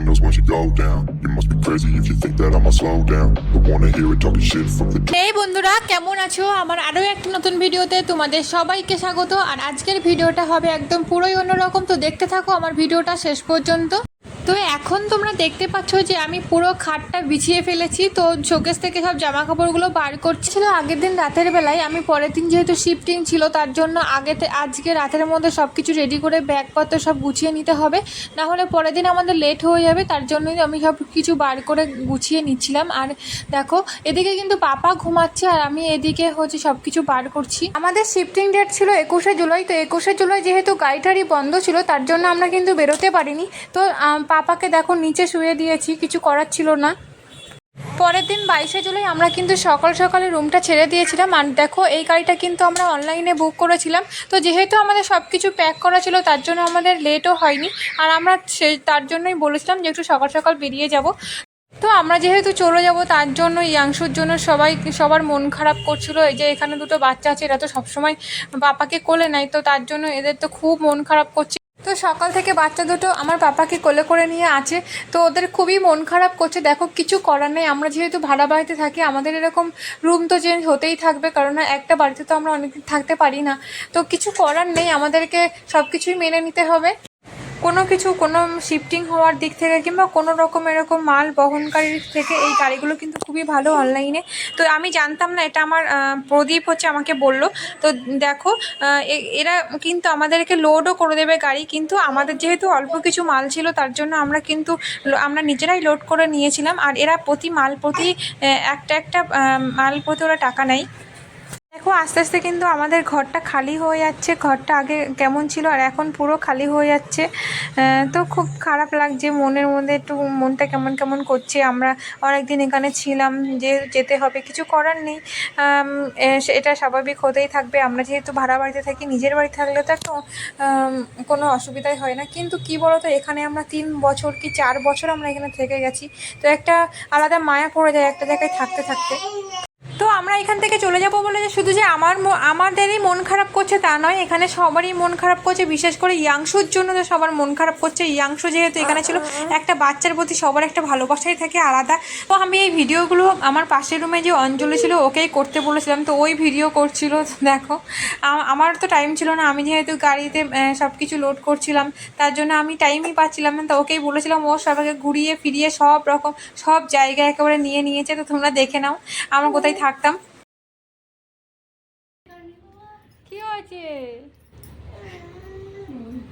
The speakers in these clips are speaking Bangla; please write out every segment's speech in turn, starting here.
windows once you go down. You must be crazy if you think that I'ma slow down. Don't wanna hear it talking shit from the hey বন্ধুরা কেমন আছো আমার আরও একটা নতুন ভিডিওতে তোমাদের সবাইকে স্বাগত আর আজকের ভিডিওটা হবে একদম পুরোই অন্যরকম তো দেখতে থাকো আমার ভিডিওটা শেষ পর্যন্ত তো এখন তোমরা দেখতে পাচ্ছ যে আমি পুরো খাটটা বিছিয়ে ফেলেছি, তো শোকেস থেকে সব জামা কাপড়গুলো বার করছিল আগের দিন রাতের বেলায়, আমি পরের দিন যেহেতু শিফটিং ছিল, তার জন্য আগে থে- আজকে রাতের মধ্যে সব কিছু রেডি করে ব্যাগপত্র সব গুছিয়ে নিতে হবে। না হলে পরের দিন আমাদের লেট হয়ে যাবে, তার জন্যই আমি সব কিছু বার করে গুছিয়ে নিচ্ছিলাম। আর দেখো, এদিকে কিন্তু পাপা ঘুমাচ্ছে, আর আমি এদিকে হচ্ছে সব কিছু বার করছি। আমাদের শিফটিং ডেট ছিল একুশে জুলাই, তো একুশে জুলাই যেহেতু গাড়িটারি বন্ধ ছিল, তার জন্য আমরা কিন্তু বেরোতে পারিনি। তো পাপাকে দেখো নিচে শুয়ে দিয়েছি, কিছু করার ছিল না। পরের দিন বাইশে জুলাই আমরা কিন্তু সকাল সকালে রুমটা ছেড়ে দিয়েছিলাম আর দেখো এই গাড়িটা কিন্তু আমরা অনলাইনে বুক করেছিলাম। তো যেহেতু আমাদের সব কিছু প্যাক করা ছিল, তার জন্য আমাদের লেটও হয়নি। আর আমরা সে তার জন্যই বলেছিলাম যে একটু সকাল সকাল বেরিয়ে যাব। তো আমরা যেহেতু চলে যাব, তার জন্য ইয়াংশুর জন্য সবাই, সবার মন খারাপ করছিল। এই যে এখানে দুটো বাচ্চা আছে, এরা তো সবসময় বাপাকে কোলে নেয়, তো তার জন্য এদের তো খুব মন খারাপ করছে। তো সকাল থেকে বাচ্চা দুটো আমার পাপাকে কোলে করে নিয়ে আছে। তো ওদের খুবই মন খারাপ করছে। দেখো, কিছু করার নেই। আমরা যেহেতু ভাড়া বাড়িতে থাকি, আমাদের এরকম রুম তো চেঞ্জ হতেই থাকবে। কারণ একটা বাড়িতে তো আমরা অনেকদিন থাকতে পারি না। তো কিছু করার নেই। আমাদেরকে সব কিছুই মেনে নিতে হবে। কোনো কিছু, কোনো শিফটিং হওয়ার দিক থেকে কিংবা কোনো রকম এরকম মাল বহনকারীর থেকে এই গাড়িগুলো কিন্তু খুবই ভালো অনলাইনে তো আমি জানতাম না, এটা আমার প্রদীপ হচ্ছে আমাকে বলল। তো দেখো এরা কিন্তু আমাদেরকে লোডও করে দেবে গাড়ি, কিন্তু আমাদের যেহেতু অল্প কিছু মাল ছিল, তার জন্য আমরা কিন্তু আমরা নিজেরাই লোড করে নিয়েছিলাম। আর এরা প্রতি মাল প্রতি একটা একটা মাল প্রতি ওরা টাকা নেয়। দেখো, আস্তে আস্তে কিন্তু আমাদের ঘরটা খালি হয়ে যাচ্ছে। ঘরটা আগে কেমন ছিল আর এখন পুরো খালি হয়ে যাচ্ছে। তো খুব খারাপ লাগছে মনের মধ্যে একটু, মনটা কেমন কেমন করছে। আমরা অনেকদিন এখানে ছিলাম যে যেতে হবে, কিছু করার নেই। এটা স্বাভাবিক হতেই থাকবে। আমরা যেহেতু ভাড়া বাড়িতে থাকি, নিজের বাড়ি থাকলে তো একটু কোনো অসুবিধাই হয় না। কিন্তু কি বলতো, এখানে আমরা তিন বছর কি চার বছর আমরা এখানে থেকে গেছি। তো একটা আলাদা মায়া পড়ে যায় একটা জায়গায় থাকতে থাকতে। তো আমরা এখান থেকে চলে যাব বলে যে শুধু যে আমার আমাদেরই মন খারাপ করছে তা নয়, এখানে সবারই মন খারাপ করছে, বিশেষ করে ইয়াংশুর জন্য তো সবার মন খারাপ করছে। ইয়াংশু যেহেতু এখানে ছিল, একটা বাচ্চার প্রতি সবার একটা ভালোবাসাই থাকে আলাদা। তো আমি এই ভিডিওগুলো আমার পাশের রুমে যে অঞ্জলি ছিল, ওকেই করতে বলেছিলাম। তো ওই ভিডিও করছিল, দেখো। আমার তো টাইম ছিল না, আমি যেহেতু গাড়িতে সব কিছু লোড করছিলাম, তার জন্য আমি টাইমই পাচ্ছিলাম না। তো ওকেই বলেছিলাম, ও সবাইকে ঘুরিয়ে ফিরিয়ে সব রকম, সব জায়গা একেবারে নিয়ে নিয়েছে, তো তোমরা দেখে নাও। আমার কোথায় থাকতাম কি হয়েছে?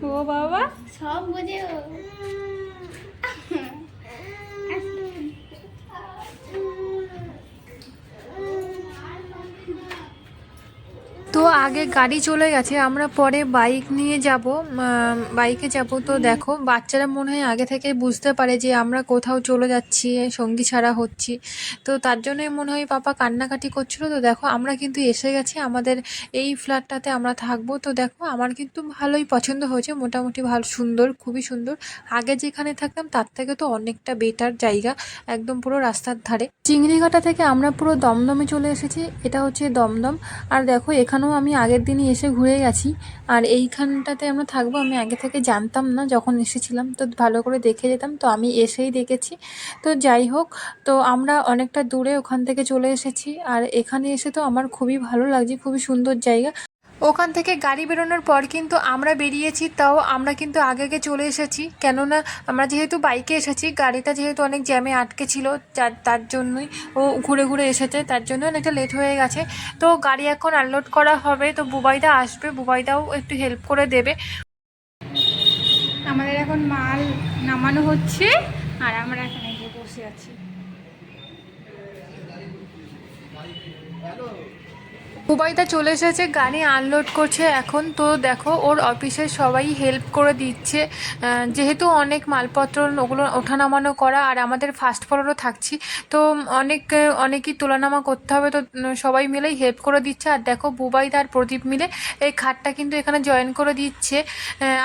ও বাবা। সব বোঝে তো আগে গাড়ি চলে গেছে, আমরা পরে বাইক নিয়ে যাব বাইকে যাব। তো দেখো, বাচ্চারা মনে হয় আগে থেকে বুঝতে পারে যে আমরা কোথাও চলে যাচ্ছি, সঙ্গী ছাড়া হচ্ছি। তো তার জন্যই মনে হয় পাপা কান্নাকাটি করছিল। তো দেখো, আমরা কিন্তু এসে গেছি আমাদের এই ফ্ল্যাটটাতে আমরা থাকব। তো দেখো, আমার কিন্তু ভালোই পছন্দ হয়েছে, মোটামুটি ভালো, সুন্দর, খুবই সুন্দর। আগে যেখানে থাকতাম, তার থেকে তো অনেকটা বেটার জায়গা, একদম পুরো রাস্তার ধারে। চিংড়িঘাটা থেকে আমরা পুরো দমদমে চলে এসেছি, এটা হচ্ছে দমদম। আর দেখো, এখানেও আমি আগের দিনই এসে ঘুরে গেছি। আর এইখানটাতে আমরা থাকব, আমি আগে থেকে জানতাম না যখন এসেছিলাম। তো ভালো করে দেখে যেতাম, তো আমি এসেই দেখেছি। তো যাই হোক, তো আমরা অনেকটা দূরে ওখান থেকে চলে এসেছি। আর এখানে এসে তো আমার খুবই ভালো লাগছে, খুবই সুন্দর জায়গা। ওখান থেকে গাড়ি বেরোনোর পর কিন্তু আমরা বেরিয়েছি তাও আমরা কিন্তু আগে আগে চলে এসেছি। কেননা আমরা যেহেতু বাইকে এসেছি গাড়িটা যেহেতু অনেক জ্যামে আটকে ছিল যার তার জন্যই ও ঘুরে ঘুরে এসেছে তার জন্য অনেকটা লেট হয়ে গেছে। তো গাড়ি এখন আনলোড করা হবে তো বুবাইদা আসবে বুবাইদাও একটু হেল্প করে দেবে। আমাদের এখন মাল নামানো হচ্ছে আর আমরা এখানে গিয়ে বসে আছি। বুবাইদা চলে এসেছে, গাড়ি আনলোড করছে। এখন তো দেখো, ওর অফিসে সবাই হেল্প করে দিচ্ছে। যেহেতু অনেক মালপত্র ওগুলো ওঠানামানো করা, আর আমাদের ফার্স্ট ফ্লোরও থাকছি, তো অনেক, অনেকই তোলানামা করতে হবে। তো সবাই মিলেই হেল্প করে দিচ্ছে। আর দেখো, বুবাইদা আর প্রদীপ মিলে এই খাটটা কিন্তু এখানে জয়েন করে দিচ্ছে।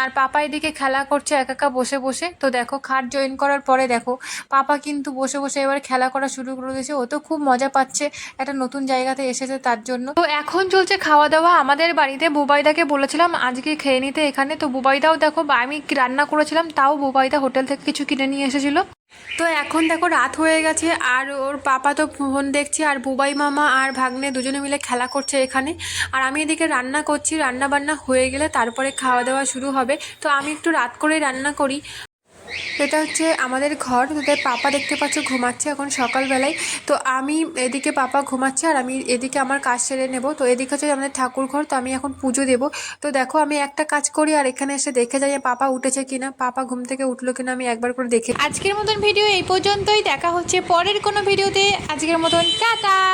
আর পাপা এদিকে খেলা করছে, একা একা বসে বসে। তো দেখো, খাট জয়েন করার পরে দেখো, পাপা কিন্তু বসে বসে এবার খেলা করা শুরু করে দিয়েছে। ও তো খুব মজা পাচ্ছে। একটা নতুন জায়গাতে এসেছে তার জন্য। তো এখন চলছে খাওয়া দাওয়া আমাদের বাড়িতে বুবাইদাকে বলেছিলাম, আজকে খেয়ে নিতে এখানে। তো বুবাইদাও দেখো, আমি রান্না করেছিলাম, তাও বুবাইদা হোটেল থেকে কিছু কিনে নিয়ে এসেছিল। তো এখন দেখো, রাত হয়ে গেছে, আর ওর পাপা তো ফোন দেখছে, আর বুবাই মামা আর ভাগ্নে দুজনে মিলে খেলা করছে এখানে। আর আমি এদিকে রান্না করছি রান্না বান্না হয়ে গেলে তারপরে খাওয়া দাওয়া শুরু হবে। তো আমি একটু রাত করে রান্না করি। এটা হচ্ছে আমাদের ঘর তোদের পাপা দেখতে পাচ্ছ ঘুমাচ্ছে এখন সকালবেলায়। তো আমি এদিকে পাপা ঘুমাচ্ছে আর আমি এদিকে আমার কাজ সেরে নেব। তো এদিকে হচ্ছে আমাদের ঠাকুর ঘর, তো আমি এখন পুজো দেব। তো দেখো আমি একটা কাজ করি আর এখানে এসে দেখে যাই পাপা উঠেছে কিনা, পাপা ঘুম থেকে উঠল কিনা আমি একবার করে দেখে আজকের মতন ভিডিও এই পর্যন্তই। দেখা হচ্ছে পরের কোনো ভিডিওতে। আজকের মতন টাটা।